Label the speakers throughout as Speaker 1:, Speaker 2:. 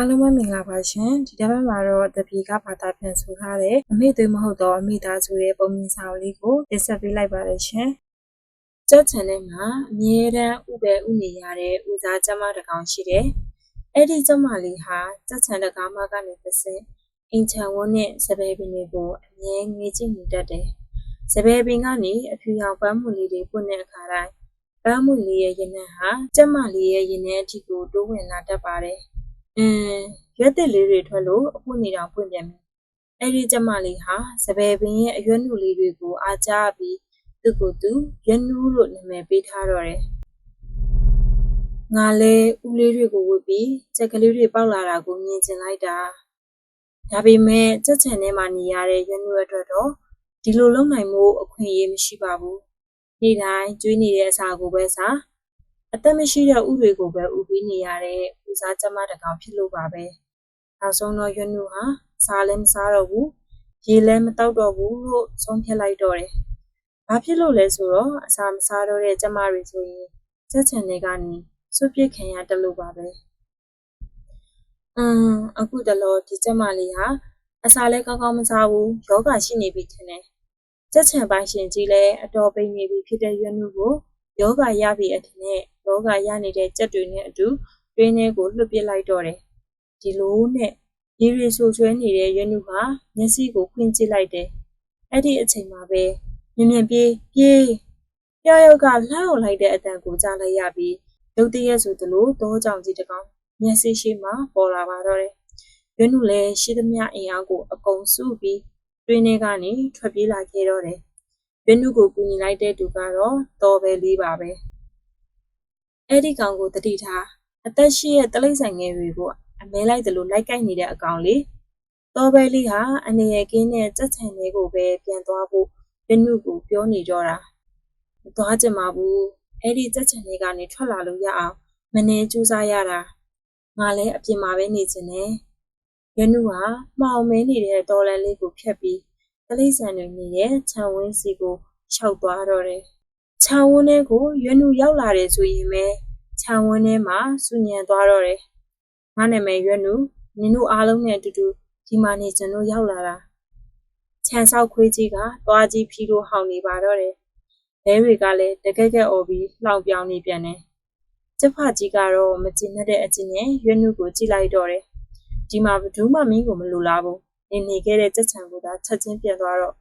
Speaker 1: အားလုံးပဲမင်္ဂလာပါရှင်ဒီတစ်ပတ်မှာတော့တပီကဘာသာပြန်ဆိုထားတဲ့အမေသွေးမဟုတ်တော့အမေသားဆိုတဲ့ပုံမြင်စာအုပ်လေးကိုတင်ဆက်ပေးလိုက်ပါတယ်ရှင်ကျက် channel မှာအမြဲတမ်းဥပဲဥနေရတဲ့ဦးစားကျမတစ်ကောင်ရှိတယ်အဲ့ဒီကျမလေးဟာကျက် channel တကားမကနေတစ်ဆင့်အင်ချန်ဝန်းနဲ့စပယ်ပင်တွေကိုအမြဲငေးကြည့်နေတတ်တယ်စပယ်ပင်ကနေအဖြူရောင်ပန်းမူလေးတွေပွင့်တဲ့အခါတိုင်းပန်းမူလေးရဲ့ရင်နှံဟာကျမလေးရဲ့ရင်နှံအထိကိုတိုးဝင်လာတတ်ပါတယ် အင်းရွက်သစ်လေးတွေထွက်လို့အပွင့်နေတောင်ပွင့်ပြန်ပြီအဲ့ဒီကျမလေးဟာစပယ်ပင်ရဲ့အရွက်နုလေးတွေကိုအားကြပြီးသူ့ကိုယ်သူရွက်နုလို့နာမည်ပေးထားတော့တယ်ငါလဲဦးလေးတွေကိုဝတ်ပြီးကြက်ကလေးတွေပေါက်လာတာကိုမြင်ကျင်လိုက်တာဒါပေမဲ့ကြက်ချန်ထဲမှာနေရတဲ့ရွက်နုအတွက်တော့ဒီလိုလုပ်နိုင်မှုအခွင့်အရေးမရှိပါဘူးနေ့တိုင်းကျွေးနေတဲ့အစာကိုပဲစား အသက်မရှိတဲ့ဥတွေကိုပဲဥပြီးနေရတဲ့ဦးစားကျမတစ်ကောင်ဖြစ်လို့ပါပဲနောက်ဆုံးတော့ရွက်နုဟာစားလည်းမစားတော့ဘူးရေလည်းမတောက်တော့ဘူးလို့ဆုံးဖြတ်လိုက်တော့တယ်ဘာဖြစ်လို့လဲဆိုတော့အစာမစားတော့တဲ့ကျမတွေဆိုရင်စက်ချန်တွေကနေဆွပြစ်ခံရတလို့ပါပဲအင်းအခုတလောဒီကျမလေးဟာအစာလည်းကောင်းကောင်းမစားဘူးယောဂရှိနေပြီထင်တယ်စက်ချန်ပိုင်ရှင်ကြီးလည်းအတော်ပိန်နေပြီဖြစ်တဲ့ရွက်နုကို ယောဂရပြီအထင်နဲ့ယောဂရနေတဲ့ကြက်တွေနဲ့အတူတွင်းထဲကိုလွှတ်ပစ်လိုက်တော့တယ်ဒီလိုနဲ့ရေရီဆူဆွဲနေတဲ့ရွက်နုဟာမျက်စိကိုဖွင့်ကြည့်လိုက်တယ်အဲ့ဒီအချိန်မှာပဲမြင်မြင်ပြေးပြေးပြောက်ရောက်ကလှမ်းအောင်လိုက်တဲ့အတန်ကိုကြားလိုက်ရပြီးရုတ်တရက်ဆိုသလိုတောကြောင်ကြီးတစ်ကောင်မျက်စိရှိမှပေါ်လာပါတော့တယ်ရွက်နုလည်းရှိသမျှအင်အားကိုအကုန်စုပြီးတွင်းထဲကနေထွက်ပြေးလာခဲ့တော့တယ် ရွက်နုကိုကူညီလိုက်တဲ့သူကတော့တော်ပဲလေးပါပဲအဲ့ဒီကောင်ကိုတတိထားအသက်ရှိရဲ့တလိမ့်ဆိုင်ငယ်တွေကိုအမဲလိုက်တယ်လို့လိုက်ကိုက်နေတဲ့အကောင်လေးတော်ပဲလေးဟာအနေရကင်းနဲ့စက်ချန်လေးကိုပဲပြန်သွားဖို့ရွက်နုကိုပြောနေကြတာမသွားကြမှာဘူးအဲ့ဒီစက်ချန်လေးကနေထွက်လာလို့ရအောင်မနေကြိုးစားရတာငါလည်းအပြင်မှာပဲနေချင်တယ်ရွက်နုဟာမှောင်မဲနေတဲ့တော်လန်လေးကိုဖြတ်ပြီး တလိမ့်ဆန်တွေနေတဲ့ခြံဝင်းစီကိုခြောက်သွားတော့တယ်။ခြံဝင်းထဲကိုရွက်နုရောက်လာတယ်ဆိုရင်ပဲခြံဝင်းထဲမှာစူညံသွားတော့တယ်။ငါနာမည်ရွက်နုနင်တို့အားလုံးနဲ့အတူတူဒီမှာနေကျွန်တော်ရောက်လာတာ။ခြံဆောက်ခွေးကြီးကသွားကြီးဖြီးလို့ဟောင်နေပါတော့တယ်။ဘဲတွေကလည်းတကက်ကက်အော်ပြီးလှောင်ပြောင်နေပြန်တယ်။ကျဖကြီးကတော့မကျင်တဲ့အချင်းနဲ့ရွက်နုကိုကြည့်လိုက်တော့တယ်။ဒီမှာဘယ်သူမှမင်းကိုမလိုလားဘူး။ နေနေခဲ့တဲ့ကြက်ချံကိုသာချက်ချင်းပြန်သွားတော့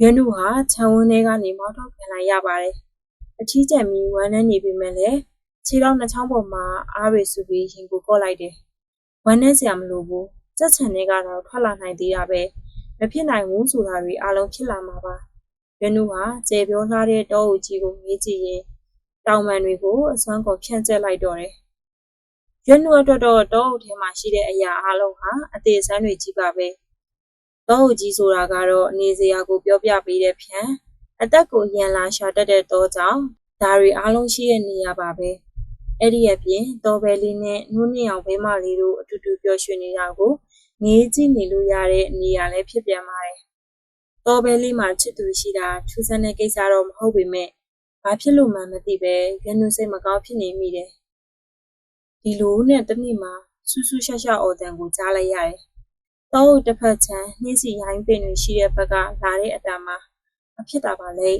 Speaker 1: ရွက်နုဟာခြံဝန်းထဲကနေမောင်းထုတ်ပြန်လိုက်ရပါတယ်။အထီးကျန်ပြီးဝမ်းနည်းနေပေမဲ့လည်းခြေထောက်နှစ်ချောင်းပေါ်မှာအားတွေစုပြီးရင်ကိုကော့လိုက်တယ်။ဝမ်းနည်းစရာမလိုဘူး။ကြက်ချံတွေကတော့ထွက်လာနိုင်သေးတာပဲ။မဖြစ်နိုင်ဘူးဆိုတာတွေအလုံးဖြစ်လာမှာပါ။ရွက်နုဟာကျေပြောလှတဲ့တောအုပ်ကြီးကိုငေးကြည့်ရင်တောင်ပံတွေကိုအစွမ်းကုန်ဖြန့်ကျက်လိုက်တော့တယ်။ ရွက်နုအတွက်တော့တောအုပ်ထဲမှာရှိတဲ့အရာအလုံးဟာအသေးစမ်းတွေကြီးပါပဲ။တောအုပ်ကြီးဆိုတာကတော့အနေစရာကိုပြောပြပေးတဲ့ဖြန့်အသက်ကိုရန်လာရှာတတ်တဲ့တောကြောင့်ဒါတွေအားလုံးရှိတဲ့နေရာပါပဲ။အဲ့ဒီအပြင်တောပဲလေးနဲ့နုနှင်းအောင်ဘဲမလေးတို့အတူတူပျော်ရွှင်နေတာကိုငေးကြည့်နေလို့ရတဲ့နေရာလည်းဖြစ်ပြန်ပါတယ်။တောပဲလေးမှာချစ်သူရှိတာထူးဆန်းတဲ့ကိစ္စတော့မဟုတ်ပေမဲ့ဘာဖြစ်လို့မှမသိပဲရန်သူစိတ်မကောင်းဖြစ်နေမိတယ်။ ဒီလိုနဲ့တနေ့မှာဆူဆူရှာရှာအော်တန်ကိုကြားလိုက်ရတယ်။တောအုပ်တစ်ဖက်ချမ်းနှင်းစီရိုင်းပင်တွေရှိတဲ့ဘက်ကလာတဲ့အတန်မှာမဖြစ်တာပါလေ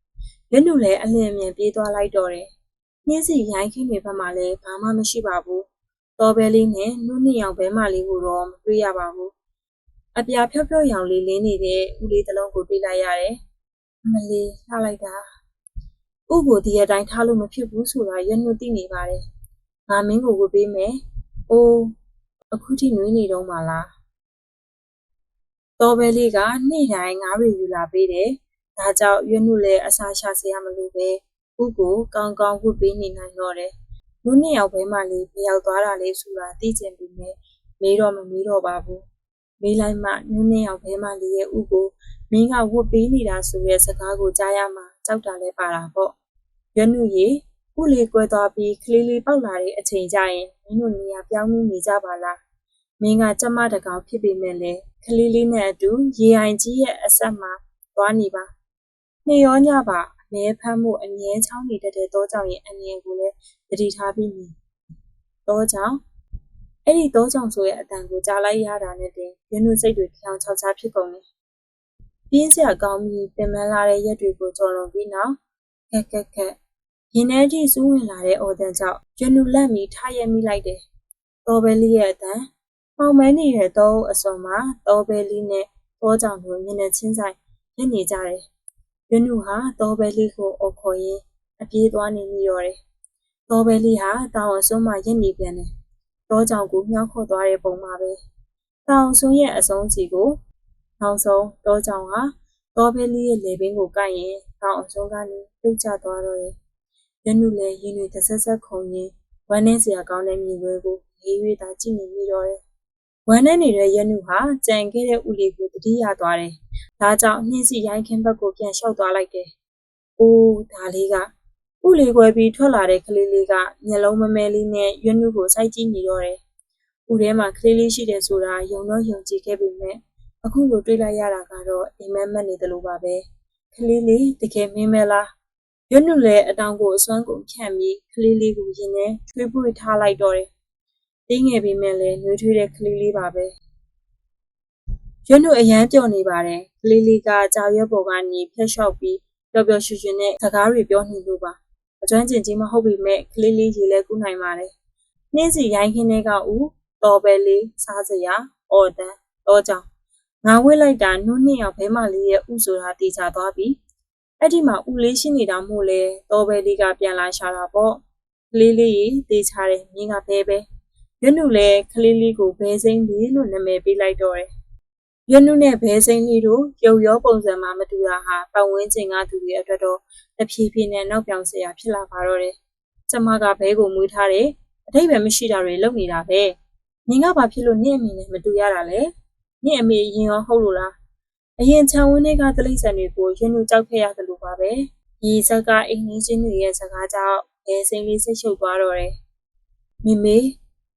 Speaker 1: ။ရွက်နုလည်းအလင်းအမြန်ပြေးသွားလိုက်တော့တယ်။နှင်းစီရိုင်းခင်းတွေဘက်မှာလည်းဘာမှမရှိပါဘူး။တော်ပဲလေးနဲ့နှုတ်နှစ်ယောက်ဘဲမလေးကိုတော့မတွေ့ရပါဘူး။အပြာဖြော့ဖြော့ရောင်လေးလင်းနေတဲ့ဦးလေးတစ်လုံးကိုတွေ့လိုက်ရတယ်။အမလေးလှလိုက်တာ။ဥကိုဒီအတိုင်းထားလို့မဖြစ်ဘူးဆိုတာရွက်နုသိနေပါတယ်။ ငါမင်းကိုဝတ်ပေးမယ်။အိုးအခုထိနွေးနေတော့မှလား။တော်ပဲလေးကနေ့တိုင်းငါးရီယူလာပေးတယ်။ဒါကြောင့်ရွက်နုလည်းအစာရှာစရာမလိုပဲဥကိုကောင်းကောင်းဝတ်ပေးနေနိုင်တော့တယ်။လူနှစ်ယောက်ဘဲမှလေးဘယ်ရောက်သွားတာလဲဆိုတာသိချင်ပေမဲ့မေးတော့မမေးတော့ပါဘူး။မေးလိုက်မှနုနှစ်ယောက်ဘဲမှလေးရဲ့ဥကိုမင်းကဝတ်ပေးနေတာဆိုတဲ့စကားကိုကြားရမှကြောက်တာလဲပါတာပေါ့။ရွက်နုရေ ဥလေးကွဲသွားပြီးကလေးလေးပေါက်လာတဲ့အချိန်ကျရင်မင်းတို့နေရာပြောင်းနေကြပါလား။မင်းကကျမတကောင်ဖြစ်ပေမဲ့လည်းကလေးလေးနဲ့အတူရေအိုင်ကြီးရဲ့အဆက်မှာသွားနေပါ။နေရောညပါအမဲဖမ်းမှုအငင်းချောင်းနေတတ်တဲ့တောကြောင်ရဲ့အငင်းကိုလည်းတတိထားပြီးနေ။တောကြောင်အဲ့ဒီတော့ကြောင့်ဆိုရဲ့အတန်ကိုကြားလိုက်ရတာနဲ့တင်ရင်းနှုစိတ်တွေခေါင်းချောက်ချဖြစ်ကုန်တယ်ပြင်းစရာကောင်းပြီးပင်ပန်းလာတဲ့ရက်တွေကိုကြော်လွန်ပြီးနောက်ခက်ခက်ခက် ရင်ထဲထိစူးဝင်လာတဲ့အော်တန်ကြောင့်ရင်းနှုလက်မီထားရမိလိုက်တယ်တော်ပဲလေးရဲ့အတန်မှောင်မဲနေတဲ့တော့အစုံမှာတော်ပဲလေးနဲ့တော့ကြောင့်တို့မျက်နှာချင်းဆိုင်ရက်နေကြတယ်ရင်းနှုဟာတော်ပဲလေးကိုအော်ခေါ်ရင်းအပြေးသွားနေမိတော့တယ်တော်ပဲလေးဟာတောင်အစွန်းမှာရက်နေပြန်တယ်တော့ကြောင့်ကိုမြောက်ခေါ်သွားတဲ့ပုံမှာပဲတောင်စွန်းရဲ့အဆုံးစီကိုနောက်ဆုံးတော့ကြောင့်ဟာတော်ပဲလေးရဲ့လေပင်ကိုကိုက်ရင်တောင်အစွန်းကနေပြုတ်ကျသွားတော့တယ် ရင်းနှုလည်းရင်တွေတဆက်ဆက်ခုန်ရင်းဝမ်းနဲ့စရာကောင်းတဲ့မြင်ကွဲကိုရေး၍သာကြည့်နေမိတော့တယ်ဝမ်းနဲ့နေတဲ့ရနုဟာကြံခဲ့တဲ့ဥလေးကိုတတိယသွားတယ်။ဒါကြောင့်နှင်းစီရိုင်းခင်းဘက်ကိုပြန်လျှောက်သွားလိုက်တယ်။အိုးဒါလေးကဥလေးကွဲပြီးထွက်လာတဲ့ကလေးလေးကမျက်လုံးမမဲလေးနဲ့ရနုကိုစိုက်ကြည့်နေတော့တယ်။ဥထဲမှာကလေးလေးရှိတယ်ဆိုတာယုံတော့ယုံကြည်ခဲ့ပေမဲ့အခုလိုတွေ့လိုက်ရတာကတော့အိမ်မက်မက်နေတယ်လို့ပါပဲ။ကလေးလေးတကယ်မင်းမဲလား။ ရနုလည်းအတောင်ကိုအစွမ်းကုန်ဖြန့်ပြီးကလေးလေးကိုရင်ထဲချွေးပွေထားလိုက်တော့တယ်။တင်းငယ်ပေမဲ့လည်းနှွေးထွေးတဲ့ကလေးလေးပါပဲ။ရွတ်နုအရန်ပျော်နေပါတယ်။ကလေးလေးကကြာရွက်ပေါ်ကနေဖျက်လျှောက်ပြီးပျော်ပျော်ရွှင်ရွှင်နဲ့စကားတွေပြောနေလို့ပါ။အကျွမ်းကျင်ကြီးမဟုတ်ပေမဲ့ကလေးလေးရေလဲကူးနိုင်ပါတယ်။နှင်းစီရိုင်းခင်းတဲ့ကဦးတော်ပဲလေးစားစရာအော်တန်တော့ကြောင်ငါဝိလိုက်တာနှုတ်နှစ်ယောက်ဘဲမလေးရဲ့ဥဆိုတာတေချာသွားပြီ။ အဲ့ဒီမှာဥလေးရှိနေတာမို့လဲတော်ပဲလေးကပြန်လာရှာတာပေါ့။ကလေးလေးရေတေချာတယ်မြင်းကဘဲပဲ။ရွတ်နုလည်းကလေးလေးကိုဘဲစိမ့်လေးလို့နာမည်ပေးလိုက်တော့တယ်။ရွတ်နုနဲ့ဘဲစိမ့်လေးတို့ရုပ်ရောပုံစံမှမတူတာဟာပတ်ဝန်းကျင်ကသူတွေအတွက်တော့တဖြည်းဖြည်းနဲ့နောက်ပြောင်စရာဖြစ်လာပါတော့တယ်။ကျမကဘဲကိုမွေးထားတယ်။အတိတ်ပဲမရှိတာတွေလုပ်နေတာပဲ။နင်ကဘာဖြစ်လို့နင့်အမေနဲ့မတူရတာလဲ။နင့်အမေရင်ရောဟုတ်လို့လား။ အရင်ချောင်းဝင်းတွေကတလိษံတွေကိုရွတ်နုကြောက်ခဲ့ရတယ်လို့ပါပဲ။ဒီဇက်ကအိမ်ကြီးချင်းတွေရဲ့စကားကြောင့်ဘဲစိမ့်လေးဆိတ်ရှုပ်သွားတော့တယ်။မိမေ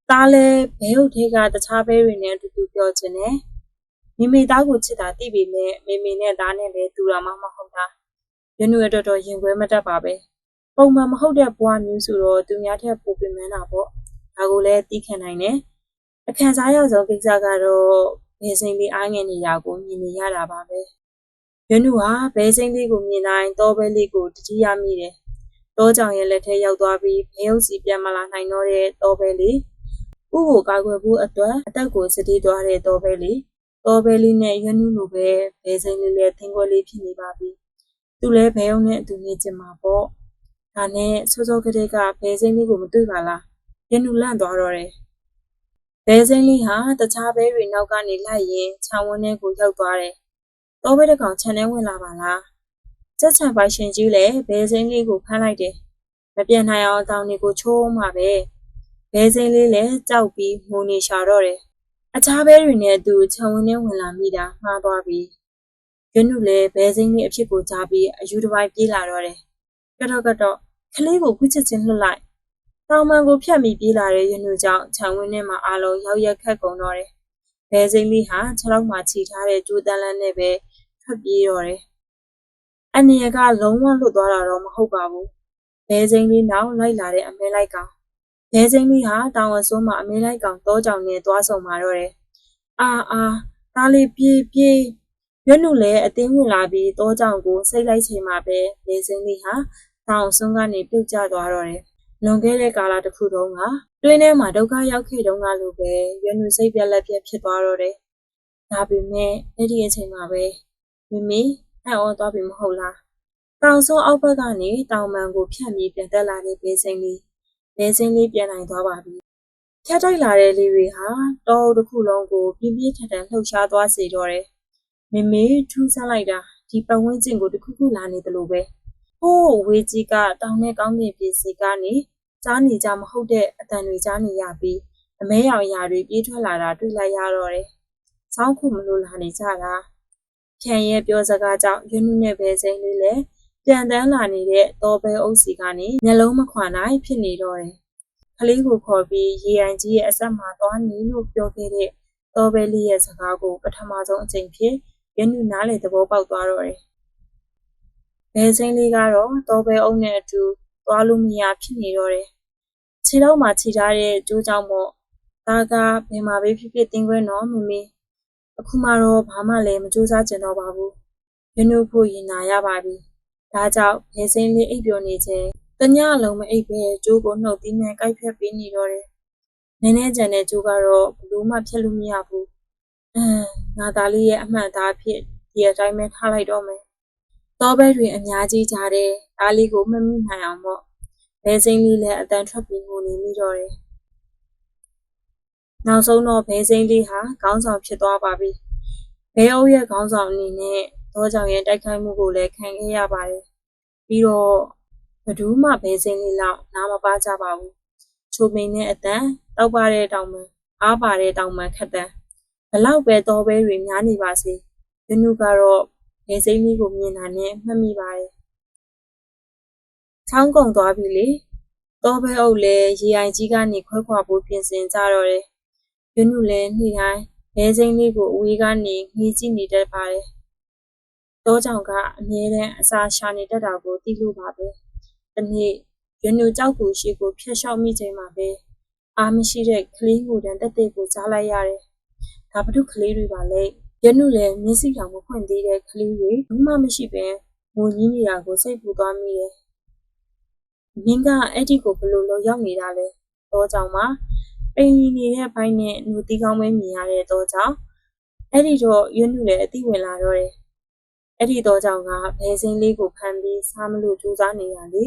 Speaker 1: သားလည်းဘဲဟုတ်ထဲကတခြားဘဲတွေနဲ့အတူတူပြောချင်တယ်။မိမိသားကိုချစ်တာသိပေမဲ့မိမိနဲ့သားနဲ့လည်းတူတာမှမဟုတ်တာ။ရနုရတော်တော်ရင်ခွဲမတတ်ပါပဲ။ပုံမှန်မဟုတ်တဲ့ဘဝမျိုးဆိုတော့သူများထက်ပိုပင်ပန်းတာပေါ့။ဒါကိုလည်းသိခံနိုင်တယ်။အခံစားရဆုံးကိစ္စကတော့ ဘဲစိမ့်လေးအားငယ်နေတာကိုမြင်နေရတာပါပဲ။ရနုဟာဘဲစိမ့်လေးကိုမြင်တိုင်းတောဘဲလေးကိုတတိယမိတယ်။တောကြောင်ရဲ့လက်ထဲရောက်သွားပြီးဘဲဟုတ်စီပြန်မလာနိုင်တော့တဲ့တောဘဲလေးဥကိုကာကွယ်ဖို့အတွက်အသက်ကိုစတီးသွားတဲ့တောပဲလေးတောပဲလေးနဲ့ရွနုလိုပဲဘဲစိမ့်လေးလည်းသင်္ကွက်လေးဖြစ်နေပါပြီသူလည်းဘဲုံနဲ့အတူနေချင်မှာပေါ့ဒါနဲ့စောစောကလေးကဘဲစိမ့်လေးကိုမတွေ့ပါလားရွနုလန့်သွားတော့တယ် ဘဲစိမ့်လေးဟာတခြားဘဲတွေနောက်ကနေလိုက်ရင်ခြံဝန်းထဲကိုရောက်သွားတယ်တောပဲတစ်ကောင်ခြံထဲဝင်လာပါလားစက်ချံပိုင်ရှင်ကြီးလည်းဘဲစိမ့်လေးကိုဖမ်းလိုက်တယ်မပြန်နိုင်အောင်တောင်တွေကိုချိုးမှပဲဘဲစိမ့်လေးလည်းကြောက်ပြီးငိုနေရှာတော့တယ်။အခြားဘဲတွေနဲ့အတူခြံဝင်းထဲဝင်လာမိတာမှားသွားပြီ။ရွနုလည်းဘဲစိမ့်လေးအဖြစ်ကိုကြားပြီးအယူတစ်ပိုင်းပြေးလာတော့တယ်။ကတော့ကတော့ကလေးကိုခွချစ်ချင်းလွတ်လိုက်။ တောင်မန်ကိုဖြတ်ပြီးပြေးလာတဲ့ရွနုကြောင့်ခြံဝင်းထဲမှာအားလုံးရောက်ရက်ခတ်ကုန်တော့တယ်။ဘဲစိမ့်လေးဟာခြေထောက်မှာခြိထားတဲ့ကြိုးတန်းလန်းနဲ့ပဲထွက်ပြေးတော့တယ်။အန်နီယကလုံးဝလွတ်သွားတာတော့မဟုတ်ပါဘူး။ဘဲစိမ့်လေးနောက်လိုက်လာတဲ့အမဲလိုက်ကောင်ရဲစိမ့်လေးဟာတောင်အစွန်းမှာအမေလိုက်ကောင်တောကြောင်နဲ့သွားဆုံมาတော့တယ်။အာအာဒါလေးပြေးပြေးရွတ်နုလည်းအတင်းဝင်လာပြီးတောကြောင်ကိုစိတ်လိုက်ချိန်မှာပဲရဲစိမ့်လေးဟာတောင်အစွန်းကနေပြုတ်ကျသွားတော့တယ်။ လွန်ခဲ့တဲ့ကာလတစ်ခုတုန်းကတွင်းထဲမှာဒုက္ခရောက်ခဲ့တုန်းကလိုပဲရွတ်နုစိတ်ပြက်လက်ပြက်ဖြစ်သွားတော့တယ်။ဒါပေမဲ့အဲ့ဒီအချိန်မှာပဲမမီအံ့ဩသွားပြီမဟုတ်လား။တောင်စွန်းအောက်ဘက်ကနေတောင်မန်ကိုဖြတ်ပြီးပြန်တက်လာတဲ့ဘေးစိမ့်လေးလင်းစင်းလေးပြန်နိုင်သွားပါပြီ။ဖြတ်တိုက်လာတဲ့လေးတွေဟာတောအုပ်တစ်ခုလုံးကိုပြင်းပြင်းထန်ထန်လှုပ်ရှားသွားစေတော့တယ်။မေမေထူးဆန်းလိုက်တာဒီပတ်ဝန်းကျင်ကိုတစ်ခုခုလာနေတယ်လို့ပဲ။ဟိုးဝေကြီးကတောင်နဲ့ကောင်းကင်ပြည်စီကနေ ကြားနေကြမဟုတ်တဲ့အတန်တွေကြားနေရပြီးအမဲရောင်ရာတွေပြေးထွက်လာတာတွေ့လိုက်ရတော့တယ်။စောင်းခုမလို့လာနေကြတာ။ဖြန်ရဲ့ပြောစကားကြောင့်ရွနုနဲ့ပဲစိမ့်လေးလည်းပြန်တန်းလာနေတဲ့တောပဲအုပ်စီကနေမျက်လုံးမခွာနိုင်ဖြစ်နေတော့တယ်။ကလေးကိုခေါ်ပြီးရေအိုင်ကြီးရဲ့အဆက်မှာသွားနေလို့ပြောခဲ့တဲ့တောပဲလေးရဲ့စကားကိုပထမဆုံးအကြိမ်ဖြစ်ရင်းနှနားလေသဘောပေါက်သွားတော့တယ်။ဘဲစိမ့်လေးကတော့တောပဲအုပ်နဲ့အတူ သွားလို့မရဖြစ်နေတော့တယ်။ခြေထောက်မှာခြေထားတဲ့ကျိုးကြောင့်မို့တဒါကဘယ်မှာပဲဖြစ်ဖြစ်တင်းခွဲနော်မမေအခုမှတော့ဘာမှလည်းမကြိုးစားကြတော့ပါဘူးရနုဖို့ရင်နာရပါပြီဒါကြောင့်ဘယ်စိမ်းလေးအိပ်ပျော်နေခြင်းတညအလုံးမအိပ်ပဲကျိုးကိုနှုတ်သီးနဲ့ကိုက်ဖြတ်ပေးနေတော့တယ်နည်းနည်းကြံတဲ့ကျိုးကတော့ဘလို့မှဖြတ်လို့မရဘူးအင်းငါသားလေးရဲ့အမှန်သားဖြစ်ဒီအတိုင်းပဲထားလိုက်တော့မယ် တောဘဲတွေအများကြီးကြားတယ်ဒါလေးကိုမမိနိုင်အောင်ပေါ့ဘယ်စိမ်းလေးလည်းအတန်ထွက်ပြီးငိုနေမိတော့တယ်နောက်ဆုံးတော့ဘဲစိမ်းလေးဟာခေါင်းဆောင်ဖြစ်သွားပါပြီ။ဘဲအုပ်ရဲ့ခေါင်းဆောင်အနေနဲ့တော့ကြောင်ရဲ့တိုက်ခိုက်မှုကိုလည်းခံခဲ့ရပါတယ်။ပြီးတော့ဘယ်သူမှဘဲစိမ်းလေးလောက်နားမပါကြပါဘူး။ချိုမိန်နဲ့အတန်တောက်ပါတဲ့တောင်မှန်အားပါတဲ့တောင်မှန်ခက်တန်းဘလောက်ပဲတော်ဘဲတွေများနေပါစေ။ယနုကတော့ ဘဲစိမ်းလေးကိုမြင်တာနဲ့မှတ်မိပါတယ်။ချောင်းကုံသွားပြီလေ။တော်ဘဲအုပ်လည်းရေအိုင်ကြီးကနေခွဲခွာဖို့ပြင်ဆင်ကြတော့တယ်။ရွနုလည်းနေ့တိုင်းဘဲစိမ်းလေးကိုအဝေးကနေငေးကြည့်နေတတ်ပါတယ်။တောကြောင်ကအမြဲတမ်းအစာရှာနေတတ်တာကိုသိလို့ပါပဲ။တစ်နေ့ရွနုကြောက်ကူရှိကိုဖျက်လျှောက်မိချိန်မှာပဲအားမရှိတဲ့ကလေးငိုတန်တက်တဲ့ကိုကြားလိုက်ရတယ်။ဒါဘု து ကလေးတွေပါလေ။ ရွနုလည်းမျက်စိတောင်မဖွင့်သေးတဲ့ကလေးတွေဘူးမှမရှိပဲငိုကြီးနေတာကိုစိတ်ပူသွားမိတယ်။မင်းကအဲ့ဒီကိုဘယ်လိုလုပ်ရောက်နေတာလဲ။တောကြောင်မှာပိန်ရီနေတဲ့ဘိုင်းနဲ့လူတီးကောင်းပဲမြင်ရတဲ့တော့ကြောင့်အဲ့ဒီတော့ရွနုလည်းအသိဝင်လာတော့တယ်အဲ့ဒီတော့ကြောင့်ကဘဲစင်းလေးကိုဖမ်းပြီးစားမလို့ကြိုးစားနေတာလေ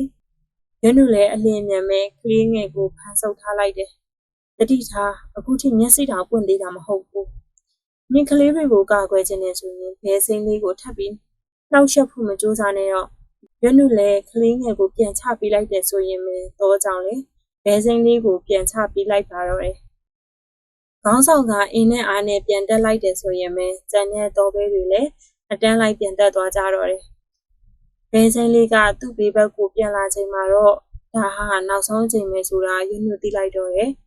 Speaker 1: ရွနုလည်းအလင်းမြန်မဲ့ကလေးငယ်ကိုဖမ်းဆုပ်ထားလိုက်တယ်တတိထားအခုထိမျက်စိတောင်ပွင့်သေးတာမဟုတ်ဘူး မြင်ကလေးတွေကိုကာကွယ်ခြင်းနဲ့ဆိုရင်ဘဲစင်းလေးကိုထပ်ပြီးနှောက်ယှက်ဖို့မကြိုးစားနဲ့တော့ရွနုလည်းကလေးငယ်ကိုပြန်ချပေးလိုက်တယ်ဆိုရင်ပဲတော့ကြောင့်လေဘဲစိမ်းလေးကိုပြန်ချပြီးလိုက်ပါတော့တယ်။ခေါင်းဆောင်ကအင်းနဲ့အားနဲ့ပြန်တက်လိုက်တယ်ဆိုရင်ပဲကြံတဲ့တော်ဘဲတွေလည်းအတန်းလိုက်ပြန်တက်သွားကြတော့တယ်။ဘဲစိမ်းလေးကသူ့ဘေးဘက်ကိုပြန်လာချိန်မှာတော့ဒါဟာနောက်ဆုံးချိန်ပဲဆိုတာရွညွသိလိုက်တော့တယ်။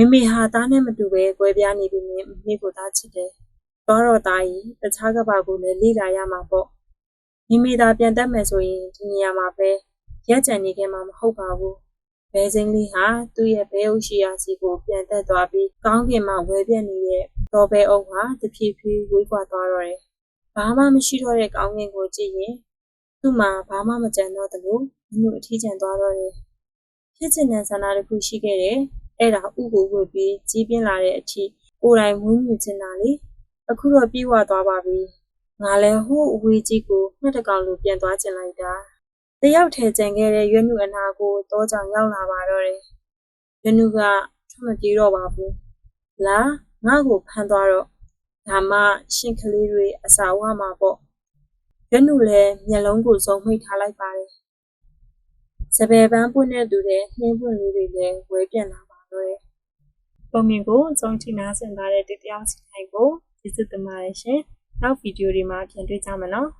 Speaker 1: မိမိဟာသားနဲ့မတူပဲကွဲပြားနေပြီမြင်မိကိုသားချစ်တယ်။တော့တော့သားကြီးတခြားကဘာကိုလည်းလေ့လာရမှာပေါ့။မိမိသာပြန်တက်မယ်ဆိုရင်ဒီနေရာမှာပဲရက်ကြံနေခဲ့မှာမဟုတ်ပါဘူး။ဘဲစိမ်းလေးဟာသူ့ရဲ့ဘဲအုပ်ရှိရာစီကိုပြန်တက်သွားပြီးကောင်းကင်မှာဝဲပြက်နေတဲ့တော်ဘဲအုပ်ဟာတဖြည်းဖြည်းဝေးကွာသွားတော့တယ်။ဘာမှမရှိတော့တဲ့ကောင်းကင်ကိုကြည့်ရင်သူ့မှာဘာမှမကြံတော့သလိုမြမှုအထီးကျန်သွားတော့တယ်။ဖြစ်ချင်တဲ့ဆန္ဒတစ်ခုရှိခဲ့တယ်။ အဲ့ဒါဥကိုဝတ်ပြီးကြီးပြင်းလာတဲ့အထိကိုယ်တိုင်မွေးမြူချင်တာလေ။အခုတော့ပြေးဝသွားပါပြီ။ငါလည်းဟိုးအဝေးကြီးကိုနှစ်တကောင်လိုပြန်သွားချင်လိုက်တာ။တယောက်ထဲကျန်ခဲ့တဲ့ရွနုအနာကိုတောကြောင်ရောက်လာပါတော့တယ်။ရွနုကထွက်မပြေးတော့ပါဘူး။လာငါ့ကိုဖမ်းသွားတော့ဒါမှရှင်ကလေးတွေအစာဝမှာပေါ့။ရွနုလည်းမျက်လုံးကိုစုံမိတ်ထားလိုက်ပါတယ်။စပယ်ပန်းပွင့်တဲ့သူတွေနှင်းပွင့်လေးတွေလည်းဝဲပြန်လာ ပါတော့တယ်။ပုံမြင်ကိုအဆုံးထိနားဆင်ထားတဲ့တယောက်စီတိုင်းကိုကျေးဇူးတင်ပါတယ်ရှင်။နောက်ဗီဒီယိုတွေမှာပြန်တွေ့ကြမယ်နော်။